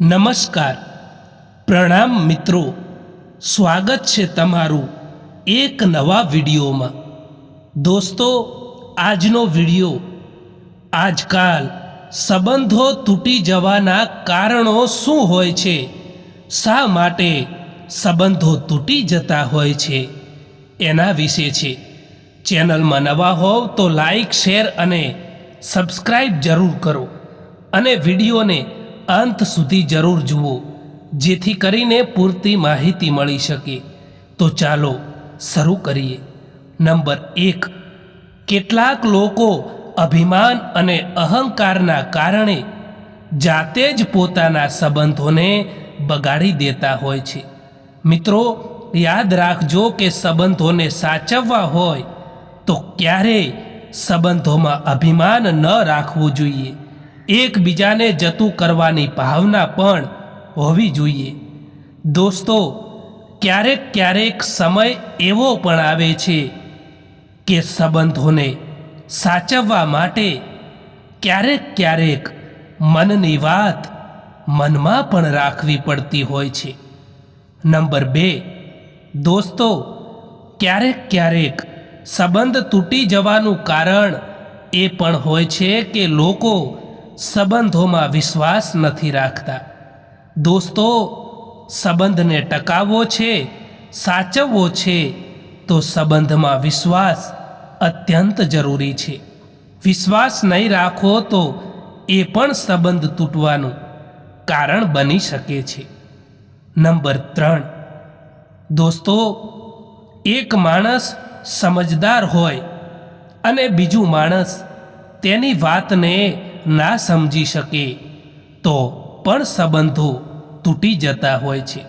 નમસ્કાર. પ્રણામ મિત્રો. સ્વાગત છે તમારું એક નવા વિડીયોમાં. દોસ્તો, આજનો વીડિયો આજકાલ સંબંધો તૂટી જવાના કારણો શું હોય છે? શા માટે સંબંધો તૂટી જતા હોય છે? એના વિશે છે. ચેનલમાં નવા હોવ તો લાઈક, શેર અને સબસ્ક્રાઈબ જરૂર કરો અને વિડીયોને અંત સુધી જરૂર જુઓ, જેથી કરીને પૂરતી માહિતી મળી શકે. તો ચાલો શરૂ કરીએ. નંબર એક. કેટલાક લોકો અભિમાન અને અહંકારના કારણે જાતે જ પોતાના સંબંધોને બગાડી દેતા હોય છે. મિત્રો, યાદ રાખજો કે સંબંધોને સાચવવા હોય તો ક્યારેય સંબંધોમાં અભિમાન ન રાખવું જોઈએ. એકબીજાને જતું કરવાની ભાવના પણ હોવી જોઈએ. દોસ્તો, ક્યારેક ક્યારેક સમય એવો પણ આવે છે કે સંબંધોને સાચવવા માટે ક્યારેક ક્યારેક મનની વાત મનમાં પણ રાખવી પડતી હોય છે. નંબર બે, દોસ્તો, ક્યારેક ક્યારેક સંબંધ તૂટી જવાનું કારણ એ પણ હોય છે કે લોકો સંબંધોમાં વિશ્વાસ નથી રાખતા. દોસ્તો, સંબંધને ટકાવવો છે, સાચવવો છે, તો સંબંધમાં વિશ્વાસ અત્યંત જરૂરી છે. વિશ્વાસ નહીં રાખો તો એ પણ સંબંધ તૂટવાનું કારણ બની શકે છે. નંબર ત્રણ. દોસ્તો, એક માણસ સમજદાર હોય અને બીજું માણસ તેની વાતને ના સમજી શકે, તો પણ સંબંધો તૂટી જતા હોય છે.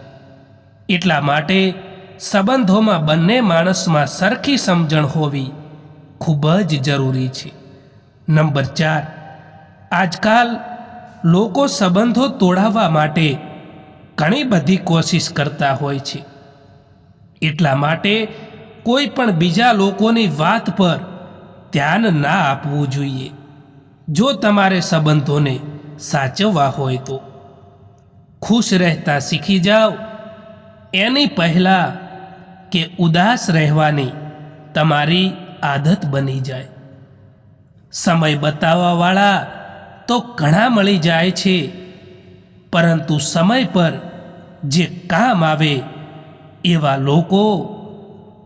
એટલા માટે સંબંધોમાં બંને માણસમાં સરખી સમજણ હોવી ખૂબ જ જરૂરી છે. નંબર ચાર, આજકાલ લોકો સંબંધો તોડાવવા માટે ઘણી બધી કોશિશ કરતા હોય છે. એટલા માટે કોઈ પણ બીજા લોકોની વાત પર ધ્યાન ના આપવું જોઈએ. જો તમારે સંબંધોને સાચવવા હોય તો ખુશ રહેતા શીખી જાઓ. એની પહેલાં કે ઉદાસ રહેવાની તમારી આદત બની જાય. સમય બતાવવાવાળા તો ઘણા મળી જાય છે, પરંતુ સમય પર જે કામ આવે એવા લોકો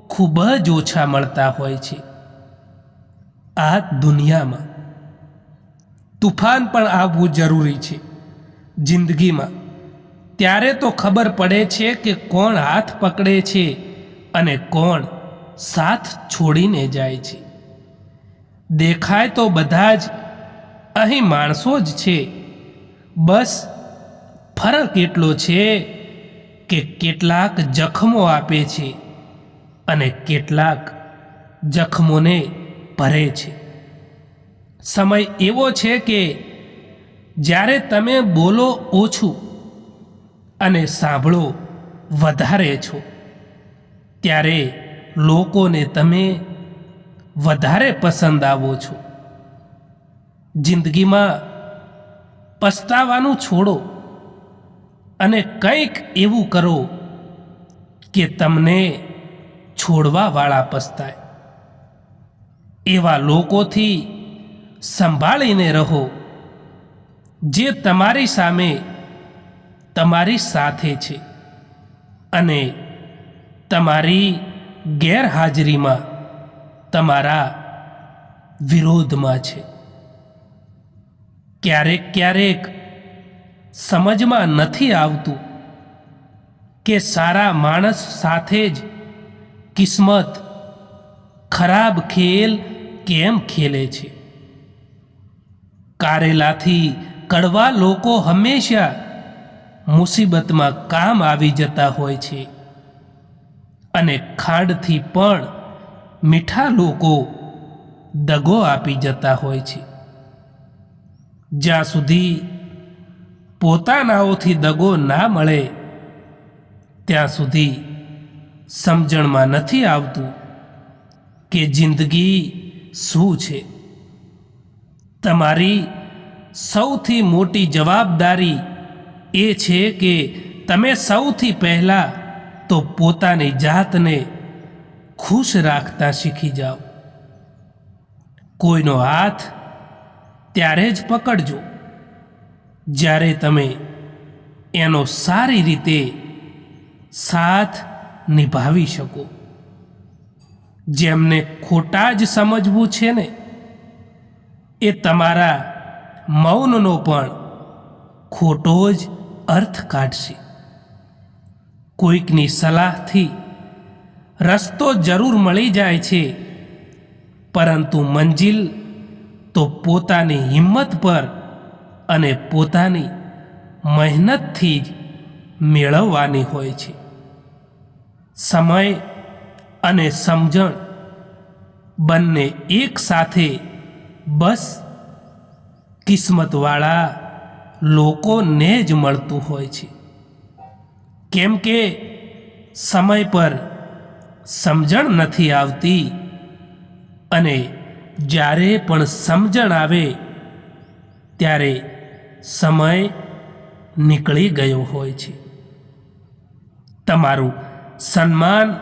ખૂબ જ ઓછા મળતા હોય છે. આ દુનિયામાં તુફાન પણ આવવું જરૂરી છે જિંદગીમાં. ત્યારે તો ખબર પડે છે કે કોણ હાથ પકડે છે અને કોણ સાથ છોડીને જાય છે. દેખાય તો બધા જ અહીં માણસો જ છે. બસ ફરક એટલો છે કે કેટલાક જખમો આપે છે અને કેટલાક જખમોને ભરે છે. સમય એવો છે કે જ્યારે તમે બોલો ઓછું અને સાંભળો વધારે છો, ત્યારે લોકોને તમે વધારે પસંદ આવો છો. જિંદગીમાં પસ્તાવાનું છોડો અને કંઈક એવું કરો કે તમને છોડવાવાળા પસ્તાય. એવા લોકોથી સંભાળીને રહો. જે તમારી સામે તમારી સાથે છે અને તમારી ગેરહાજરીમાં તમારા વિરોધમાં છે. ક્યારેક ક્યારેક સમજમાં નથી આવતું કે સારા માણસ સાથે જ કિસ્મત ખરાબ ખેલ કેમ ખેલે છે? કારેલાથી કડવા લોકો હંમેશા મુસીબતમાં કામ આવી જતા હોય છે. અને ખાંડથી પણ મીઠા લોકો દગો આપી જતા હોય છે. જ્યાં સુધી પોતાનાઓથી દગો ના મળે, ત્યાં સુધી સમજણમાં નથી આવતું કે જિંદગી શું છે. તમારી સૌથી મોટી જવાબદારી એ છે કે તમે સૌથી પહેલાં તો પોતાની જાતને ખુશ રાખતા શીખી જાઓ. કોઈનો હાથ ત્યારે જ પકડજો. જ્યારે તમે એનો સારી રીતે સાથ નિભાવી શકો. જેમને ખોટા જ સમજવું છે ને એ તમારા મૌનનો પણ ખોટો જ અર્થ કાઢશે. કોઈકની સલાહથી રસ્તો જરૂર મળી જાય છે, પરંતુ મંજિલ તો પોતાની હિંમત પર અને પોતાની મહેનતથી જ મેળવવાની હોય છે. સમય અને સમજણ બંને એક સાથે બસ કિસ્મતવાળા લોકોને જ મળતું હોય છે. કેમ કે સમય પર સમજણ નથી આવતી અને જ્યારે પણ સમજણ આવે, ત્યારે સમય નીકળી ગયો હોય છે. તમારું સન્માન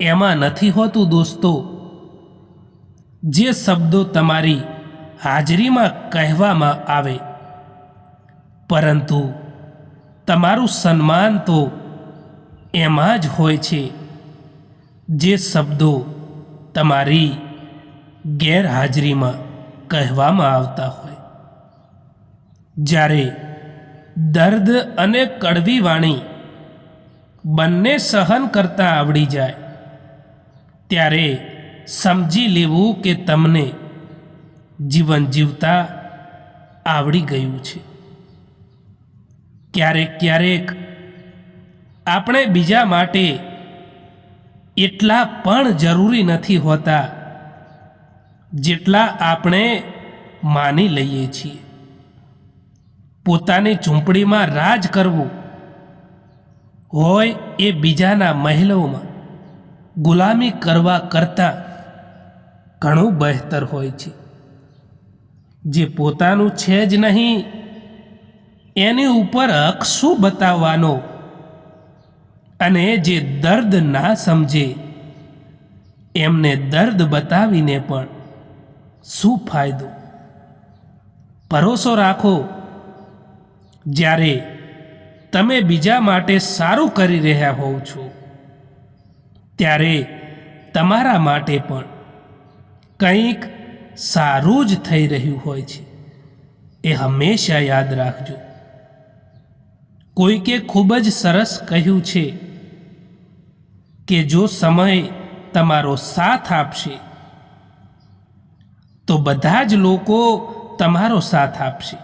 એમાં નથી હોતું દોસ્તો. જે શબ્દો તમારી હાજરીમાં કહેવામાં આવે. પરંતુ તમારું સન્માન તો એમાં જ હોય છે. જે શબ્દો તમારી ગેરહાજરીમાં કહેવામાં આવતા હોય. જ્યારે દર્દ અને કડવી વાણી બંને સહન કરતા આવડી જાય, ત્યારે સમજી લેવું કે તમને જીવન જીવતા આવડી ગયું છે. ક્યારેક ક્યારેક આપણે બીજા માટે એટલા પણ જરૂરી નથી હોતા જેટલા આપણે માની લઈએ છીએ. પોતાની ઝૂંપડીમાં રાજ કરવું હોય એ બીજાના મહેલોમાં ગુલામી કરવા કરતાં ઘણું બહેતર હોય છે. જે પોતાનું છે જ નહીં, એની ઉપર હક શું બતાવવાનો? અને જે દર્દ ના સમજે, એમને દર્દ બતાવીને પણ શું ફાયદો? ભરોસો રાખો. જ્યારે તમે બીજા માટે સારું કરી રહ્યા હોવ છો, ત્યારે તમારા માટે પણ કંઈક સારું જ થઈ રહ્યું હોય છે. એ હંમેશા યાદ રાખજો. કોઈકે ખૂબ જ સરસ કહ્યું છે કે જો સમય તમારો સાથ આપશે, તો બધા જ લોકો તમારો સાથ આપશે.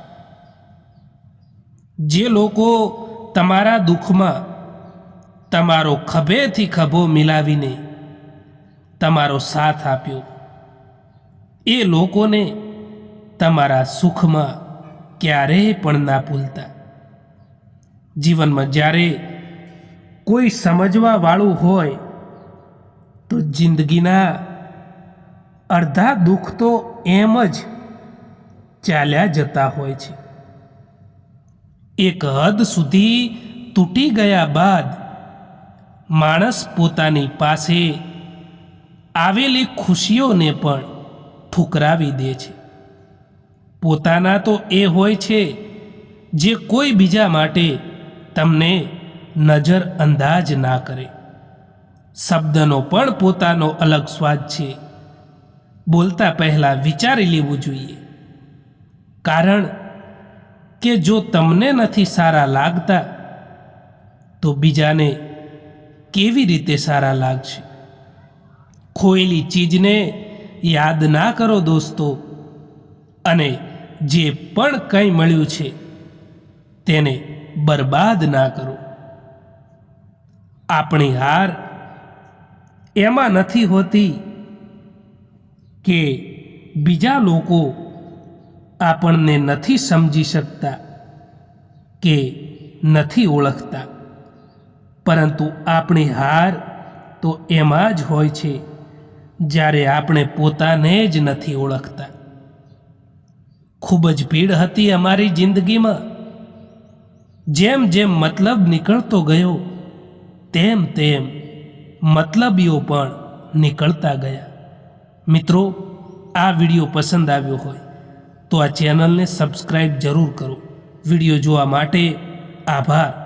જે લોકો તમારા દુઃખમાં તમારો ખભેથી ખભો મિલાવીને તમારો સાથ આપ્યો એ લોકોને તમારા સુખમાં ક્યારેય પણ ના ભૂલતા. જીવનમાં જ્યારે કોઈ સમજવાવાળું હોય, તો જિંદગીના અડધા દુઃખ તો એમ જ ચાલ્યા જતા હોય છે. એક હદ સુધી તૂટી ગયા બાદ માણસ પોતાની પાસે આવેલી ખુશીઓને પણ ઠુકરાવી દે છે. પોતાના તો એ હોય છે જે કોઈ બીજા માટે તમને નજર અંદાજ ના કરે. શબ્દનો પણ પોતાનો અલગ સ્વાદ છે. બોલતા પહેલાં વિચારી લેવું જોઈએ. કારણ કે જો તમને નથી સારા લાગતા, તો બીજાને કેવી રીતે સારા લાગશે? ખોયેલી ચીજને યાદ ના કરો દોસ્તો. અને જે પણ કંઈ મળ્યું છે, તેને બરબાદ ના કરો. આપણી હાર એમાં નથી હોતી કે બીજા લોકો આપણને નથી સમજી શકતા કે નથી ઓળખતા. પરંતુ આપણી હાર તો એમાં જ હોય છે. જ્યારે આપણે પોતાને જ નથી ઓળખતા. ખૂબ જ ભીડ હતી અમારી જિંદગીમાં. જેમ જેમ મતલબ નીકળતો ગયો, તેમ તેમ મતલબીઓ પણ નીકળતા ગયા. મિત્રો, આ વીડિયો પસંદ આવ્યો હોય, તો આ ચેનલને સબસ્ક્રાઈબ જરૂર કરો. વીડિયો જોવા માટે આભાર.